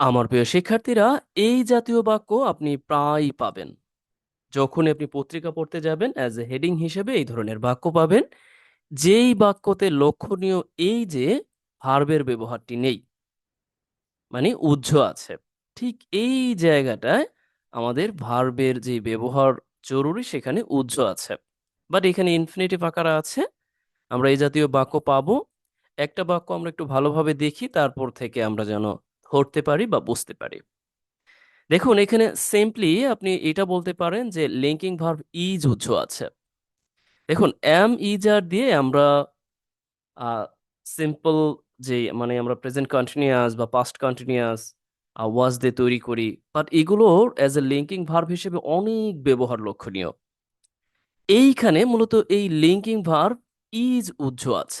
আমার প্রিয় শিক্ষার্থীরা, এই জাতীয় বাক্য আপনি প্রায়ই পাবেন। যখনই আপনি পত্রিকা পড়তে যাবেন অ্যাজ এ হেডিং হিসেবে এই ধরনের বাক্য পাবেন। যেই বাক্যতে লক্ষণীয় এই যে ভার্বের ব্যবহারটি নেই মানে উহ্য আছে, ঠিক এই জায়গাটায় আমাদের ভার্বের যে ব্যবহার জরুরি সেখানে উহ্য আছে। বাট এখানে ইনফিনিটিভ আকারে আছে, আমরা এই জাতীয় বাক্য পাবো। একটা বাক্য আমরা একটু ভালোভাবে দেখি, তারপর থেকে আমরা যেন ধরতে পারি বা বুঝতে পারি। দেখুন, এখানে সিম্পলি আপনি এটা বলতে পারেন যে লিঙ্কিং ভার্ব ইজ উজ্জ আছে। দেখুন এম ইজ আর দিয়ে আমরা সিম্পল যে মানে আমরা প্রেজেন্ট কন্টিনিউয়াস বা পাস্ট কন্টিনিউয়াস ওয়াজ দিয়ে তৈরি করি। বাট এগুলোর অ্যাজ এ লিঙ্কিং ভার্ব হিসেবে অনেক ব্যবহার লক্ষণীয়। এইখানে মূলত এই লিঙ্কিং ভার্ব ইজ উজ্জ আছে।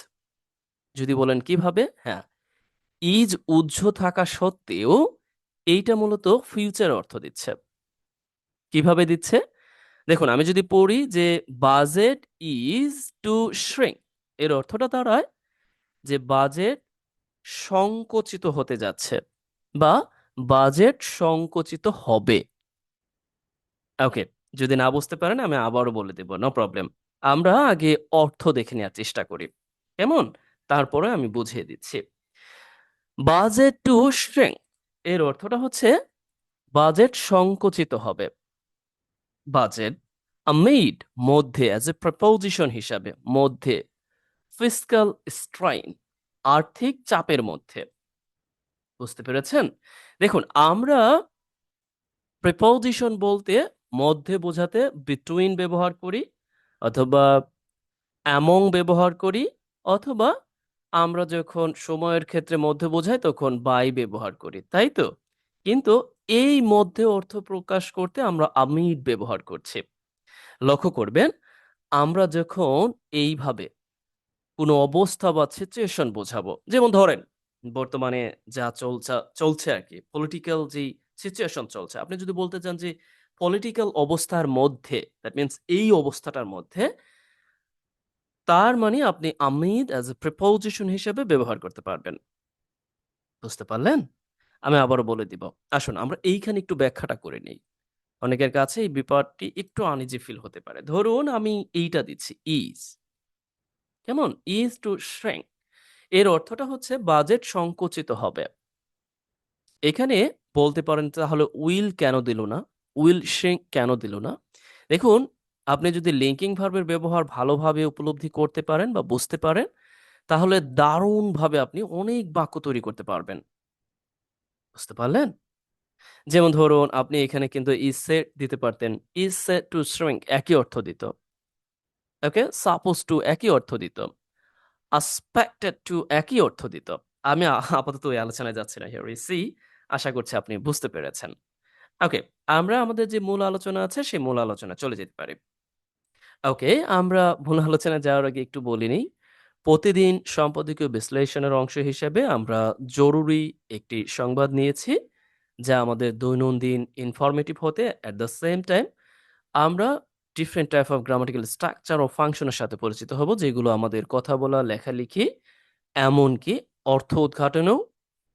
যদি বলেন কীভাবে? হ্যাঁ ইজ উজ্জ থাকা সত্ত্বেও এইটা মূলত ফিউচার অর্থ দিচ্ছে। কীভাবে দিচ্ছে? দেখুন, আমি যদি পড়ি যে বাজেট ইজ টু শ্রিঙ্ক এর অর্থটা দাঁড়ায় যে বাজেট সংকুচিত হতে যাচ্ছে বা বাজেট সংকুচিত হবে। ওকে যদি না বুঝতে পারেন, আমি আবারও বলে দেব নো প্রবলেম আমরা আগে অর্থ দেখে নেওয়ার চেষ্টা করি। কেমন? তারপরে আমি বুঝিয়ে দিচ্ছি। বাজেট টু শ্রিঙ্ক এর অর্থটা হচ্ছে বাজেট সংকুচিত হবে। বাজেট মেড মধ্যে অ্যাজ এ প্রপোজিশন হিসাবে, মধ্যে ফিসকাল স্ট্রাইন আর্থিক চাপের মধ্যে। বুঝতে পেরেছেন? দেখুন, আমরা প্রিপোজিশন বলতে মধ্যে বোঝাতে বিটুইন ব্যবহার করি, অথবা অ্যামং ব্যবহার করি, অথবা আমরা যখন সময়ের ক্ষেত্রে মধ্যে বোঝাই, তখন বাই ব্যবহার করি, তাই তো? কিন্তু এই মধ্যে অর্থ প্রকাশ করতে আমরা আমিড ব্যবহার করছি। লক্ষ্য করবেন, আমরা যখন এইভাবে কোনো অবস্থা বা সিচুয়েশন বোঝাবো, যেমন ধরেন, বর্তমানে যা চলছে চলছে আর কি পলিটিক্যাল যেই সিচুয়েশন চলছে, আপনি যদি বলতে চান যে পলিটিক্যাল অবস্থার মধ্যে দ্যাট মিনস এই অবস্থাটার মধ্যে তার মানে আপনি আমিদ অ্যাজ এ প্রিপোজিশন হিসেবে ব্যবহার করতে পারবেন। বুঝতে পারলেন? আমি আবারও বলে দিব। আসুন, আমরা এইখানে একটু ব্যাখ্যাটা করে নিই। অনেকের কাছে এই ব্যাপারটি একটু আনিজি ফিল হতে পারে। ধরুন, আমি এইটা দিচ্ছি ইজ কেমন? ইজ টু শ্রেঙ্ক এর অর্থটা হচ্ছে বাজেট সংকুচিত হবে। এখানে বলতে পারেন তাহলে উইল কেন দিল না? উইল শ্রিঙ্ক কেন দিল না? দেখুন আপনি যদি লিঙ্কিং ভার্বের ব্যবহার ভালোভাবে উপলব্ধি করতে পারেন বা বুঝতে পারেন, তাহলে দারুণভাবে আপনি অনেক বাক্য তৈরি করতে পারবেন। বুঝতে পারলেন? যেমন ধরুন, আপনি এখানে কিন্তু ইজ সেট দিতে পারতেন। ইজ সেট টু শ্রিঙ্ক একই অর্থ দিত। ওকে সাপোজ টু একই অর্থ দিত। আসপেক্টেড টু একই অর্থ দিত। আমি আপাতত ওই আলোচনায় যাচ্ছি না হিয়ার সি আশা করছি আপনি বুঝতে পেরেছেন। ওকে আমরা আমাদের যে মূল আলোচনা আছে, সেই মূল আলোচনা চলে যেতে পারি। ওকে, আমরা মূল আলোচনা যাওয়ার আগে একটু বলি নিই। প্রতিদিন সম্পাদকীয় বিশ্লেষণের অংশ হিসেবে আমরা জরুরি একটি সংবাদ নিয়েছি, যা আমাদের দৈনন্দিন ইনফরমেটিভ হতে অ্যাট দ্য সেম টাইম আমরা different type of grammatical structure ও ফাংশনের সাথে পরিচিত হব, যেগুলো আমাদের কথা বলা, লেখালেখি, এমনকি অর্থ উদ্ঘাটনেও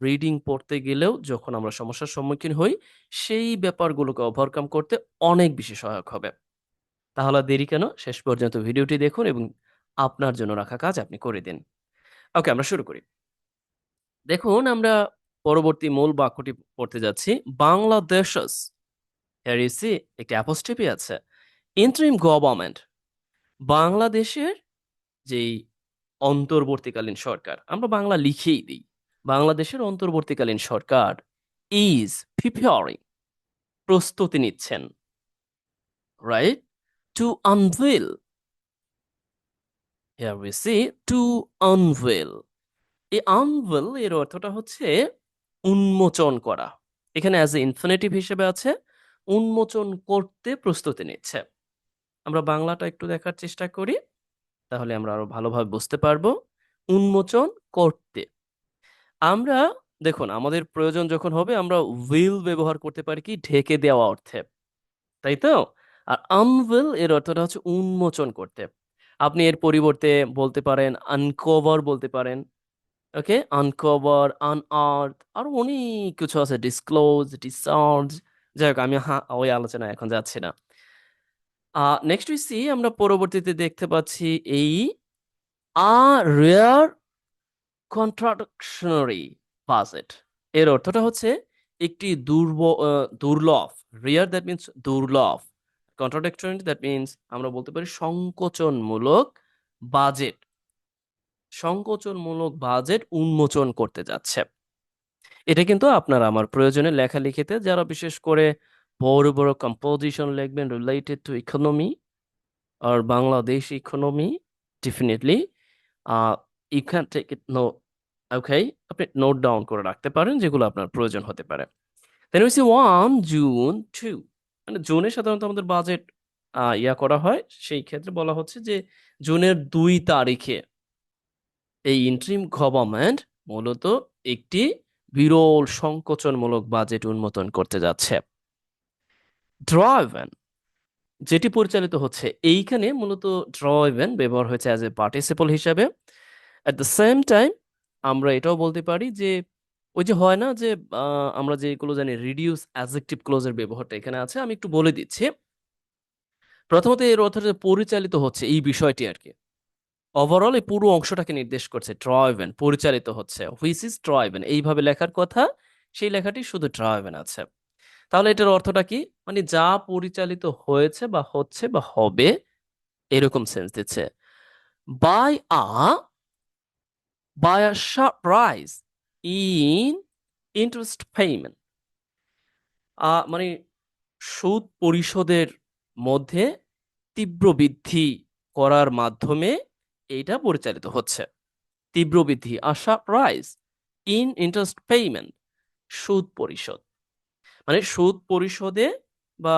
রিডিং পড়তে গেলেও যখন আমরা সমস্যার সম্মুখীন হই, সেই ব্যাপারগুলোকে ওভারকাম করতে অনেক বেশি সহায়ক হবে। তাহলে দেরি কেন? শেষ পর্যন্ত ভিডিওটি দেখুন এবং আপনার জন্য রাখা কাজ আপনি করে দিন। ওকে, আমরা শুরু করি। দেখুন, আমরা পরবর্তী মূল বাক্যটি পড়তে যাচ্ছি। হ্যারিসি একটি অ্যাপোস্টেপি আছে। ইন্টারিম গভর্নমেন্ট বাংলাদেশের যেই অন্তর্বর্তীকালীন সরকার, আমরা বাংলা লিখেই দিই। বাংলাদেশের অন্তর্বর্তীকালীন সরকার ইজ প্রিপেয়ারিং প্রস্তুতি নিচ্ছেন। Right to unveil here we see to unveil এই আনভেল এর অর্থটা হচ্ছে উন্মোচন করা। এখানে অ্যাজ এ ইনফিনিটিভ হিসেবে আছে, উন্মোচন করতে প্রস্তুতি নিচ্ছে। আমরা বাংলাটা একটু দেখার চেষ্টা করি, তাহলে আমরা আরও ভালোভাবে বুঝতে পারব। উন্মোচন করতে। আমরা, দেখুন, আমাদের প্রয়োজন যখন হবে, আমরা উইল ব্যবহার করতে পারি কি? ঢেকে দেওয়া অর্থে। তাই তো? আর আনভিল এর অর্থটা হচ্ছে উন্মোচন করতে। আপনি এর পরিবর্তে বলতে পারেন আনকভার বলতে পারেন। ওকে আনকভার আনআর্থ আর অনেক কিছু আছে। ডিসক্লোজ ডিসার্জ যাই হোক, আমি হা, ওই আলোচনা এখন যাচ্ছি না। নেক্সট উই সি আমরা পরবর্তীতে দেখতে পাচ্ছি এই আ রেয়ার কন্ট্রাডিকশনারি বাজেট এর অর্থটা হচ্ছে একটি দুর্ব দুর্লভ। রেয়ার দ্যাট মিনস দুর্লভ। কন্ট্রাডিকশনারি দ্যাট মিনস আমরা বলতে পারি সংকোচনমূলক বাজেট সংকোচনমূলক বাজেট উন্মোচন করতে যাচ্ছে। এটা কিন্তু আপনার আমার প্রয়োজনে লেখালেখিতে যারা বিশেষ করে বড় বড় কম্পোজিশন লিখবেন related to economy R Bangladesh economy definitely you can take it no okay আপনি নোট ডাউন করে রাখতে পারেন, যেগুলো আপনার প্রয়োজন হতে পারে। Then we see one June two মানে জুনে সাধারণত আমাদের বাজেট ইয়া করা হয়। সেই ক্ষেত্রে বলা হচ্ছে যে, জুনের দুই তারিখে এই ইন্ট্রিম গভর্নমেন্ট মূলত একটি বিরল সংকোচনমূলক বাজেট উন্মোচন করতে যাচ্ছে। ড্রাইভেন যেটি পরিচালিত হচ্ছে, এইখানে মূলত ড্রাইভেন ব্যবহার হয়েছে অ্যাজ এ পার্টিসিপল হিসাবে। অ্যাট দ্য সেম টাইম আমরা এটাও বলতে পারি যে ওই যে হয় না যে আহ, আমরা যেগুলো জানি রিডিউস অ্যাজেক্টিভ ক্লোজের ব্যবহারটা এখানে আছে আমি একটু বলে দিচ্ছি। প্রথমত এর অর্থে পরিচালিত হচ্ছে এই বিষয়টি আর কি ওভারঅল এই পুরো অংশটাকে নির্দেশ করছে ড্রাইভেন পরিচালিত হচ্ছে। হুইচ ইজ ড্রাইভেন এইভাবে লেখার কথা সেই লেখাটি শুধু ড্রাইভেন আছে। তাহলে এটার অর্থটা কি? মানে যা পরিচালিত হয়েছে বা হচ্ছে বা হবে এরকম সেন্স দিচ্ছে। By a by a sharp rise in interest payment মানে সুদ পরিশোধের মধ্যে তীব্র বৃদ্ধি করার মাধ্যমে এটা পরিচালিত হচ্ছে। তীব্র বৃদ্ধি, আশা প্রাইস ইন ইন্টারেস্ট পেমেন্ট সুদ পরিশোধ। মানে সুদ পরিশোধে বা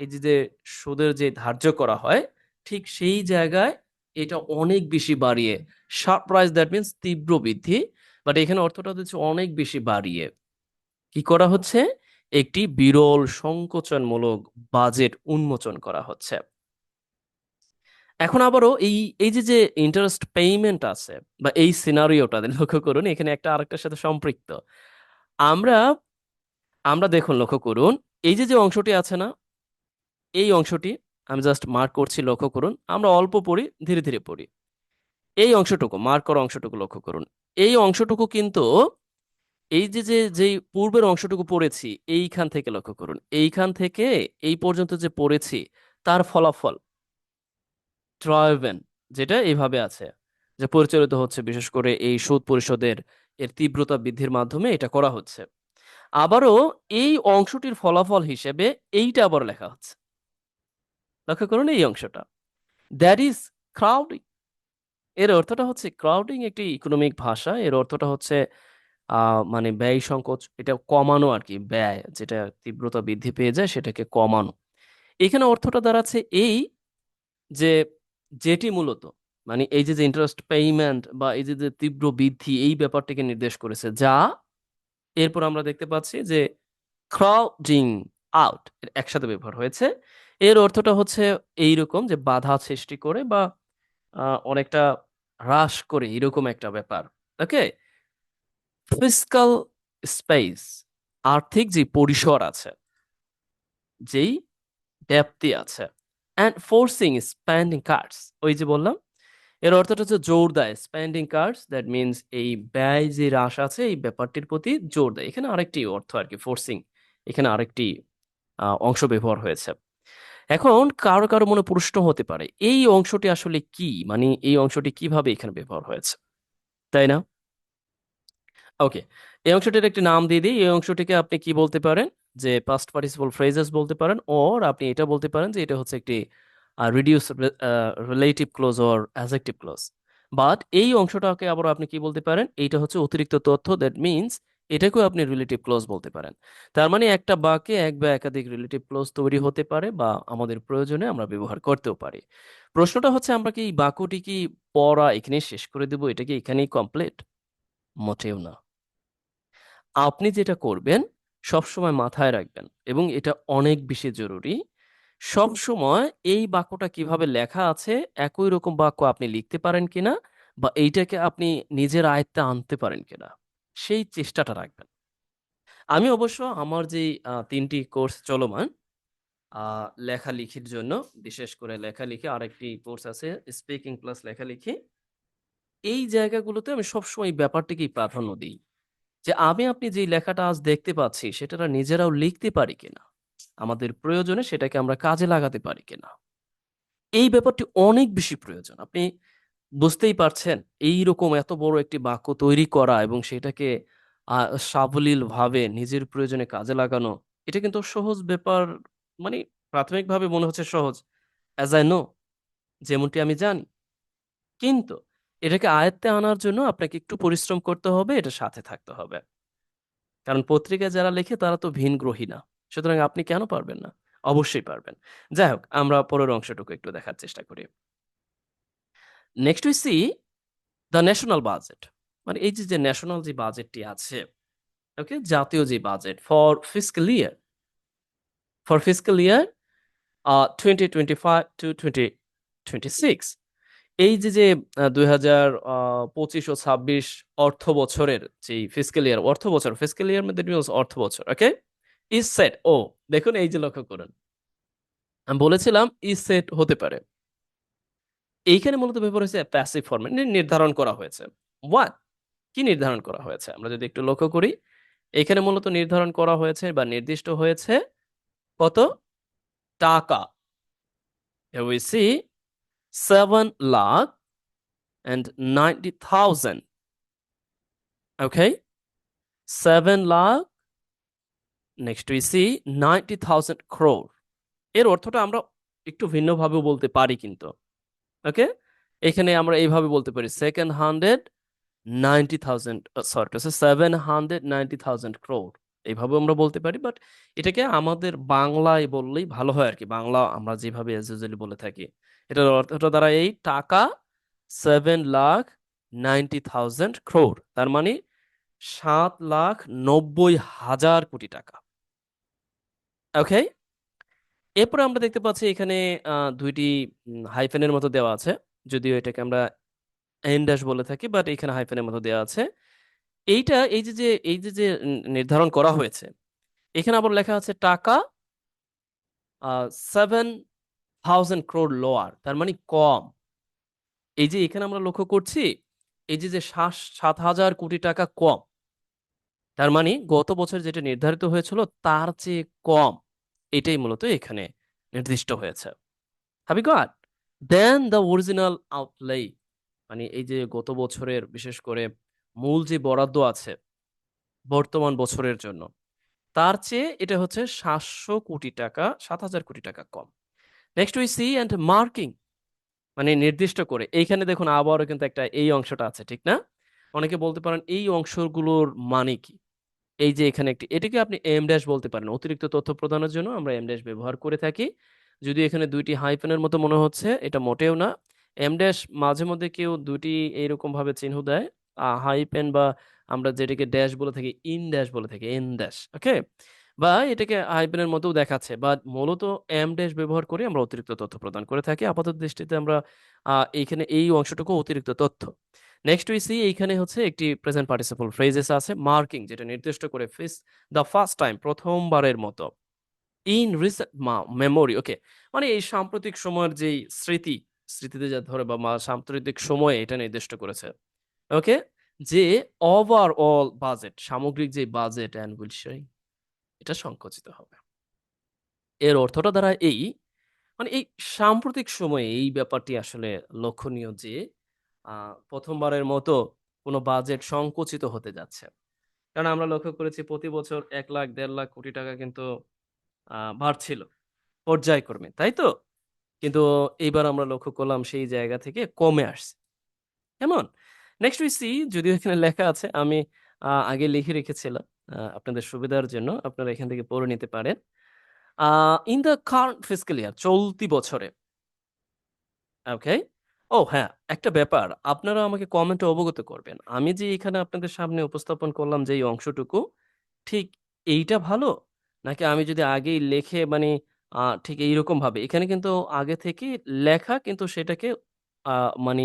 এই যে সুদের যে ধার্য করা হয়, ঠিক সেই জায়গায় এটা অনেক বেশি বাড়িয়ে শার্প প্রাইস দ্যাট মিনস তীব্র বৃদ্ধি বাট এখানে অর্থটা হচ্ছে অনেক বেশি বাড়িয়ে। কি করা হচ্ছে? একটি বিরল, সংকোচনমূলক বাজেট উন্মোচন করা হচ্ছে। এখন আবারও এই এই যে যে ইন্টারেস্ট পেইমেন্ট আছে বা এই সিনারিওটা লক্ষ্য করুন, এখানে একটা আরেকটার সাথে সম্পৃক্ত। আমরা আমরা দেখুন, লক্ষ্য করুন, এই যে যে অংশটি আছে না, এই অংশটি আমি জাস্ট মার্ক করছি, লক্ষ্য করুন, আমরা অল্প পড়ি, ধীরে ধীরে পড়ি। এই অংশটুকু মার্ক করা অংশটুকু লক্ষ্য করুন। এই অংশটুকু কিন্তু এই যে যে, যেই পূর্বের অংশটুকু পড়েছি, এইখান থেকে লক্ষ্য করুন। এইখান থেকে এই পর্যন্ত যে পড়েছি, তার ফলাফল ড্রাইভেন যেটা এইভাবে আছে যে পরিচালিত হচ্ছে, বিশেষ করে এই সুদ পরিশোধের এর তীব্রতা বৃদ্ধির মাধ্যমে এটা করা হচ্ছে। আবারও এই অংশটির ফলাফল হিসেবে এইটা আবার লেখা হচ্ছে। লক্ষ্য করুন এই অংশটা। দ্যাট ইজ ক্রাউডিং এর অর্থটা হচ্ছে ক্রাউডিং একটি ইকোনমিক ভাষা। এর অর্থটা হচ্ছে মানে ব্যয় সংকোচ, এটা কমানো আর কি ব্যয় যেটা তীব্রতা বৃদ্ধি পেয়ে যায় সেটাকে কমানো। এখানে অর্থটা দাঁড়াচ্ছে এই যে, যেটি মূলত মানে এই যে যে ইন্টারেস্ট পেমেন্ট বা এই যে যে তীব্র বৃদ্ধি এই ব্যাপারটিকে নির্দেশ করেছে, যা এরপর আমরা দেখতে পাচ্ছি যে ক্রাউডিং আউট একসাথে ব্যবহার হয়েছে। এর অর্থটা হচ্ছে এইরকম যে বাধা সৃষ্টি করে বা অনেকটা হ্রাস করে এরকম একটা ব্যাপার। ওকে ফিসকাল স্পেস আর্থিক যে পরিসর আছে, যেই ব্যাপ্তি আছে অ্যান্ড ফোর্সিং স্পেন্ডিং কার্ডস ওই যে বললাম, এর অর্থটা হচ্ছে জোর দেয়। স্পেন্ডিং কার্ডস দ্যাট মিনস এই ব্যয় যে হ্রাস আছে, এই ব্যাপারটির প্রতি জোর দেয়। এখানে আরেকটি অর্থ আর কি ফোর্সিং এখানে আরেকটি অংশ ব্যবহার হয়েছে। এখন কারও কারও মনে প্রশ্ন হতে পারে, এই অংশটি আসলে কি? মানে এই অংশটি কীভাবে এখানে ব্যবহার হয়েছে? তাই না? ওকে এই অংশটির একটি নাম দিয়ে দিই। এই অংশটিকে আপনি কি বলতে পারেন? যে পাস্ট পার্টিসিপল ফ্রেজেস বলতে পারেন ওর আপনি এটা বলতে পারেন যে এটা হচ্ছে একটি reduce relative clause or adjective clause but এই অংশটাকে আবার আপনি কি বলতে পারেন? এইটা হচ্ছে অতিরিক্ত তথ্য দ্যাট মিনস এটাকেও আপনি রিলেটিভ ক্লোজ বলতে পারেন। তার মানে একটা বাক্যে এক বা একাধিক রিলেটিভ ক্লোজ তৈরি হতে পারে বা আমাদের প্রয়োজনে আমরা ব্যবহার করতেও পারি। প্রশ্নটা হচ্ছে, আমরা কি এই বাক্যটি কি পড়া এখানে শেষ করে দেবো? এটা কি এখানেই কমপ্লিট মোটেও না। আপনি যেটা করবেন, সবসময় মাথায় রাখবেন এবং এটা অনেক বেশি জরুরি। সব সময় এই বাক্যটা কীভাবে লেখা আছে, একই রকম বাক্য আপনি লিখতে পারেন কিনা বা এইটাকে আপনি নিজের আয়ত্তে আনতে পারেন কিনা? সেই চেষ্টাটা রাখবেন। আমি অবশ্য আমার যে তিনটি কোর্স চলমান লেখালেখির জন্য, বিশেষ করে লেখালেখি, আরেকটি কোর্স আছে, স্পিকিং প্লাস লেখালেখি, এই জায়গাগুলোতে আমি সবসময় ব্যাপারটিকেই প্রাধান্য দিই। যে আমি, আপনি যে লেখাটা আজ দেখতে পাচ্ছি সেটা নিজেরাও লিখতে পারি কিনা, আমাদের প্রয়োজনে সেটাকে আমরা কাজে লাগাতে পারি কিনা, এই ব্যাপারটি অনেক বেশি প্রয়োজন। আপনি বুঝতেই পারছেন, এইরকম এত বড় একটি বাক্য তৈরি করা এবং সেটাকে সাবলীলভাবে নিজের প্রয়োজনে কাজে লাগানো, এটা কিন্তু সহজ ব্যাপার মানে প্রাথমিকভাবে মনে হচ্ছে সহজ। অ্যাজ আই নো যেমনটি আমি জানি। কিন্তু এটাকে আয়ত্তে আনার জন্য আপনাকে একটু পরিশ্রম করতে হবে, এটা সাথে থাকতে হবে। কারণ পত্রিকায় যারা লেখে তারা তো ভিনগ্রহী না সুতরাং আপনি কেন পারবেন না? অবশ্যই পারবেন। যাই হোক, আমরা পরের অংশটুকু একটু দেখার চেষ্টা করি। Next we see the national budget মানে এই যে যে ন্যাশনাল যে বাজেটটি আছে ওকে জাতীয় যে budget for fiscal year for fiscal year twenty twenty five to twenty twenty six এই যে যে দুই হাজার পঁচিশ ও ছাব্বিশ অর্থ বছরের যে ফিসক্যাল ইয়ার অর্থ বছর ফিসক্যাল ইয়ার মধ্যে অর্থ বছর ওকে ইজ সেট ও দেখুন এই যে লক্ষ্য করুন। আমি বলেছিলাম ইজ সেট হতে পারে। এইখানে মূলত ব্যাপার হয়েছে প্যাসিভ ফর্মে নির্ধারণ করা হয়েছে ওয়াট কি নির্ধারণ করা হয়েছে আমরা যদি একটু লক্ষ্য করি এখানে মূলত নির্ধারণ করা হয়েছে বা নির্দিষ্ট হয়েছে কত টাকা we see 7 lakh and 90,000. Okay? 7 lakh. Next we see 90,000 crore. এর অর্থটা আমরা একটু ভিন্নভাবে বলতে পারি কিন্তু ওকে? এখানে আমরা এইভাবে বলতে পারি second hundred ninety thousand sorry seven hundred ninety thousand crore এইভাবে আমরা বলতে পারি বাট এটাকে আমাদের বাংলায় বললেই ভালো হয় আর কি বাংলা আমরা যেভাবে usually বলে থাকি। এটার অর্থটা দ্বারা এই টাকা seven lakh ninety thousand crore তার মানে সাত লাখ নব্বই হাজার কোটি টাকা। ওকে এরপরে আমরা দেখতে পাচ্ছি এখানে দুইটি হাইফেনের মতো দেওয়া আছে। যদিও এটাকে আমরা এন ড্যাশ বলে থাকি বাট এখানে হাইফেনের মতো দেওয়া আছে। এইটা, এই যে যে, এই যে যে নির্ধারণ করা হয়েছে, এখানে আবার লেখা আছে টাকা সেভেন থাউজেন্ড ক্রোড লোয়ার তার মানে কম। এই যে, এখানে আমরা লক্ষ্য করছি, এই যে যে সাত হাজার কোটি টাকা কম, তার মানে গত বছর যেটা নির্ধারিত হয়েছিল, তার চেয়ে কম। এটাই মূলত এখানে নির্দিষ্ট হয়েছে। হাবি got then the original outlay মানে এই যে গত বছরের, বিশেষ করে মূল যে বরাদ্দ আছে বর্তমান বছরের জন্য, তার চেয়ে এটা হচ্ছে সাতশো কোটি টাকা, সাত হাজার কোটি টাকা কম। Next we see and marking মানে নির্দিষ্ট করে। এইখানে দেখুন আবারও কিন্তু একটা এই অংশটা আছে, ঠিক না? অনেকে বলতে পারেন এই অংশগুলোর মানে কি? এই যে এখানে একটি এটাকে আপনি এম ড্যাশ বলতে পারেন। অতিরিক্ত তথ্য প্রদানের জন্য আমরা এম ড্যাশ ব্যবহার করে থাকি। যদি এখানে দুইটি হাইফেনের মতো মনে হচ্ছে এটা মোটেও না। এম ড্যাশ মাঝে মধ্যে কেউ দুটি এইরকম ভাবে চিহ্ন দেয়। হাইপেন বা আমরা যেটাকে ড্যাশ বলে থাকি ইন ড্যাশ বলে থাকি এন ড্যাশ ওকে বা এটাকে হাইপেনের মতোও দেখাচ্ছে। বা মূলত এম ড্যাশ ব্যবহার করে আমরা অতিরিক্ত তথ্য প্রদান করে থাকি। আপাতত দৃষ্টিতে আমরা আহ, এইখানে এই অংশটুকু অতিরিক্ত তথ্য। নেক্সট উই সি এইখানে হচ্ছে একটি প্রেজেন্ট পার্টিসিপল ফ্রেজেস আছে মার্কিং যেটা নির্দিষ্ট করে ফিস দ্য ফার্স্ট টাইম প্রথমবারের মতো। ইন রিসেন্ট মেমোরি ওকে মানে এই সাম্প্রতিক সময়ের যেই স্মৃতি, স্মৃতিতে যা ধরে বা সাম্প্রতিক সময়ে এটা নির্দিষ্ট করেছে ওকে যে ওভারঅল বাজেট সামগ্রিক যে বাজেট অ্যান্ড উইল এটা সংকুচিত হবে। এর অর্থটা দ্বারা এই মানে এই সাম্প্রতিক সময়ে এই ব্যাপারটি আসলে লক্ষণীয় যে প্রথমবারের মতো কোনো বাজেট সংকুচিত হতে যাচ্ছে। কারণ আমরা লক্ষ্য করেছি প্রতি বছর এক লাখ, দেড় লাখ কোটি টাকা কিন্তু বাড়ছিল পর্যায়ক্রমে, তাই তো? কিন্তু এইবার আমরা লক্ষ্য করলাম সেই জায়গা থেকে কমে আসছে। কেমন? নেক্সট উই সি যদিও এখানে লেখা আছে, আমি আগে লিখে রেখেছিলাম আপনাদের সুবিধার জন্য, আপনারা এখান থেকে পড়ে নিতে পারেন। In the current fiscal year চলতি বছরে ওকে ও হ্যাঁ একটা ব্যাপার আপনারা আমাকে কমেন্টে অবগত করবেন আমি যে এখানে আপনাদের সামনে উপস্থাপন করলাম যে এই অংশটুকু, ঠিক এইটা ভালো নাকি আমি যদি আগেই লেখে মানে ঠিক এইরকম ভাবে এখানে কিন্তু আগে থেকে লেখা কিন্তু সেটাকে মানে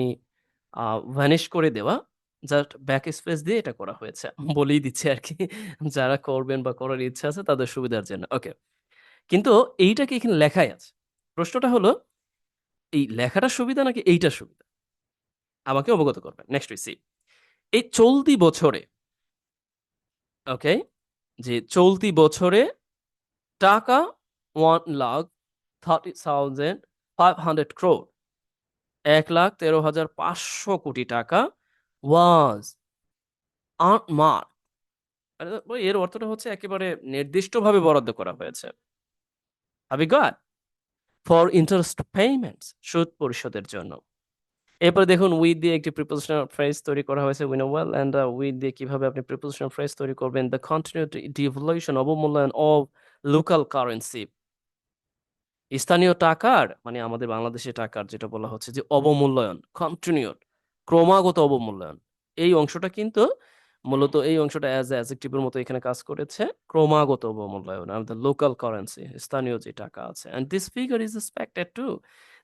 ভ্যানিশ করে দেওয়া। জাস্ট ব্যাক স্পেস দিয়ে এটা করা হয়েছে। বলেই দিচ্ছি আরকি। যারা করবেন বা করার ইচ্ছা আছে তাদের সুবিধার জন্য। ওকে। কিন্তু এইটা কি এখানে লেখাই আছে? প্রশ্নটা হলো এই লেখাটা সুবিধা নাকি এইটা সুবিধা? আমাকে অবগত করবেন। Next we see. এই চলতি বছরে ওকে? যে চলতি বছরে টাকা one lakh thirty thousand five hundred crore এক লাখ তেরো হাজার পাঁচশো কোটি টাকা was earmarked আরে, এর অর্থটা হচ্ছে একেবারে নির্দিষ্টভাবে বরাদ্দ করা হয়েছে। Have you for interest payments সুদ পরিশোধের জন্য। এরপর দেখুন উইথ দিয়ে একটি প্রিপোজিশনাল ফ্রেজ তৈরি করা হয়েছে উইন ওয়েল এন্ড উইথ দিয়ে কীভাবে আপনি প্রিপোজিশনাল ফ্রেজ তৈরি করবেন দ্য কন্টিনিউটি ডিভলিউশন অবমূল্যায়ন অব লোকাল কারেন্সি স্থানীয় টাকার মানে আমাদের বাংলাদেশে টাকার যেটা বলা হচ্ছে যে অবমূল্যায়ন কন্টিনিউট ক্রমাগত অবমূল্যায়ন, এই অংশটা কিন্তু মূলত এই অংশটা অ্যাজ এ অ্যাডজেক্টিভের মতো এখানে কাজ করেছে। ক্রমাগত অবমূল্যায়ন, and the local currency, স্থানীয় যে টাকা আছে। And this figure is expected to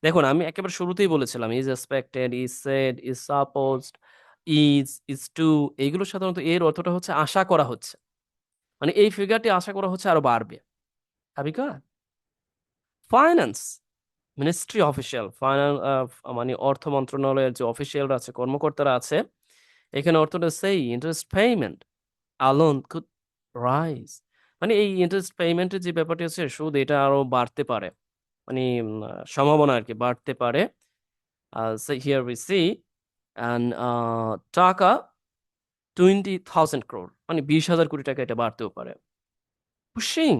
দেখুন, আমি একেবারে শুরুতেই বলেছিলাম is expected, is said is supposed is is to এইগুলো সাধারণত এর অর্থটা হচ্ছে আশা করা হচ্ছে। মানে এই ফিগারটি আশা করা হচ্ছে আরও বাড়বে। You finance ministry official final মানে অর্থ মন্ত্রণালয়ের যে অফিসিয়ালরা আছে, কর্মকর্তারা আছে এখানে অর্থটা সেই interest payment alone could rise মানে এই ইন্টারেস্ট পেমেন্টের যে ব্যাপারটি আছে, সুদ এটা আরও বাড়তে পারে। মানে সম্ভাবনা আর কি বাড়তে পারে। হিয়ার উই সি টাকা টোয়েন্টি থাউজেন্ড ক্রোর মানে বিশ হাজার কোটি টাকা এটা বাড়তেও পারে। পুশিং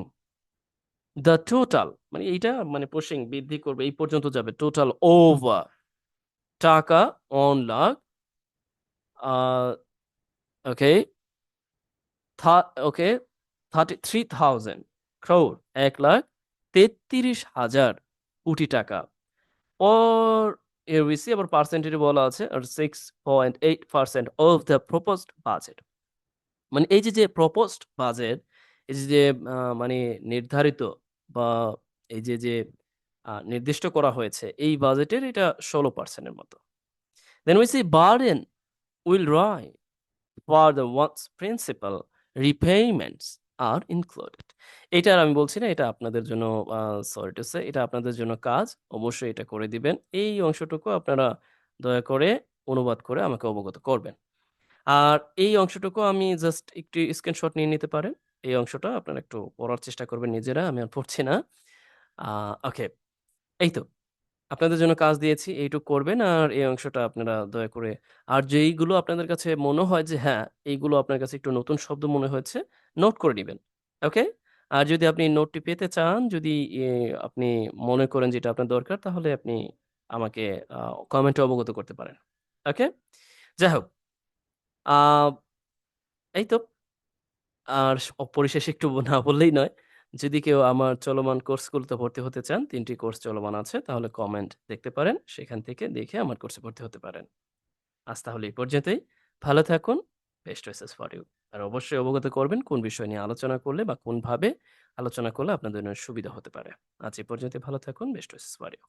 দ্য টোটাল মানে এইটা মানে পুশিং বৃদ্ধি করবে, এই পর্যন্ত যাবে। টোটাল ওভার টাকা one lakh okay okay thirty three thousand crore এক লাখ তেত্রিশ হাজার কোটি টাকা। We see, আবার পার্সেন্টেজ বলা আছে, আর six point eight percent of the proposed budget মানে এই যে যে প্রপোজড বাজেট এই যে যে মানে নির্ধারিত বা এই যে যে নির্দিষ্ট করা হয়েছে, এই বাজেটের এটা ষোলো পার্সেন্টের মতো। Then we see burden Rai for the once principal repayments are included এটা আমি বলছি না, এটা আপনাদের জন্য সরি টু সে এটা আপনাদের জন্য কাজ, অবশ্যই এটা করে দিবেন। এই অংশটুকু আপনারা দয়া করে অনুবাদ করে আমাকে অবগত করবেন। আর এই অংশটুকু আমি জাস্ট একটু স্ক্রিনশট নিয়ে নিতে পারেন। এই অংশটা আপনারা একটু পড়ার চেষ্টা করবেন নিজেরা, আমি আর পড়ছি না। ওকে এই তো। আপনাদের জন্য কাজ দিয়েছি, এইটুকু করবেন। আর এই অংশটা আপনারা দয়া করে, আর যেইগুলো আপনাদের কাছে মনে হয় যে হ্যাঁ এইগুলো আপনার কাছে একটু নতুন শব্দ মনে হয়েছে, নোট করে নেবেন, ওকে? আর যদি আপনি নোটটি পেতে চান, যদি আপনি মনে করেন যেটা আপনার দরকার, তাহলে আপনি আমাকে কমেন্টে অবগত করতে পারেন, ওকে? যাই হোক এই তো। আর পরিশেষে একটু না বললেই নয়। যদি কেউ আমার চলমান কোর্সগুলোতে ভর্তি হতে চান, তিনটি কোর্স চলমান আছে, তাহলে কমেন্ট দেখতে পারেন, সেখান থেকে দেখে আমার কোর্সে ভর্তি হতে পারেন। আজ তাহলে এই পর্যন্তই। ভালো থাকুন, বেস্ট ওয়েসেস ফর ইউ। আর অবশ্যই অবগত করবেন কোন বিষয় নিয়ে আলোচনা করলে বা কোনভাবে আলোচনা করলে আপনাদের সুবিধা হতে পারে। আজ এই পর্যন্ত ভালো থাকুন, বেস্ট ওয়েসেস ফর ইউ।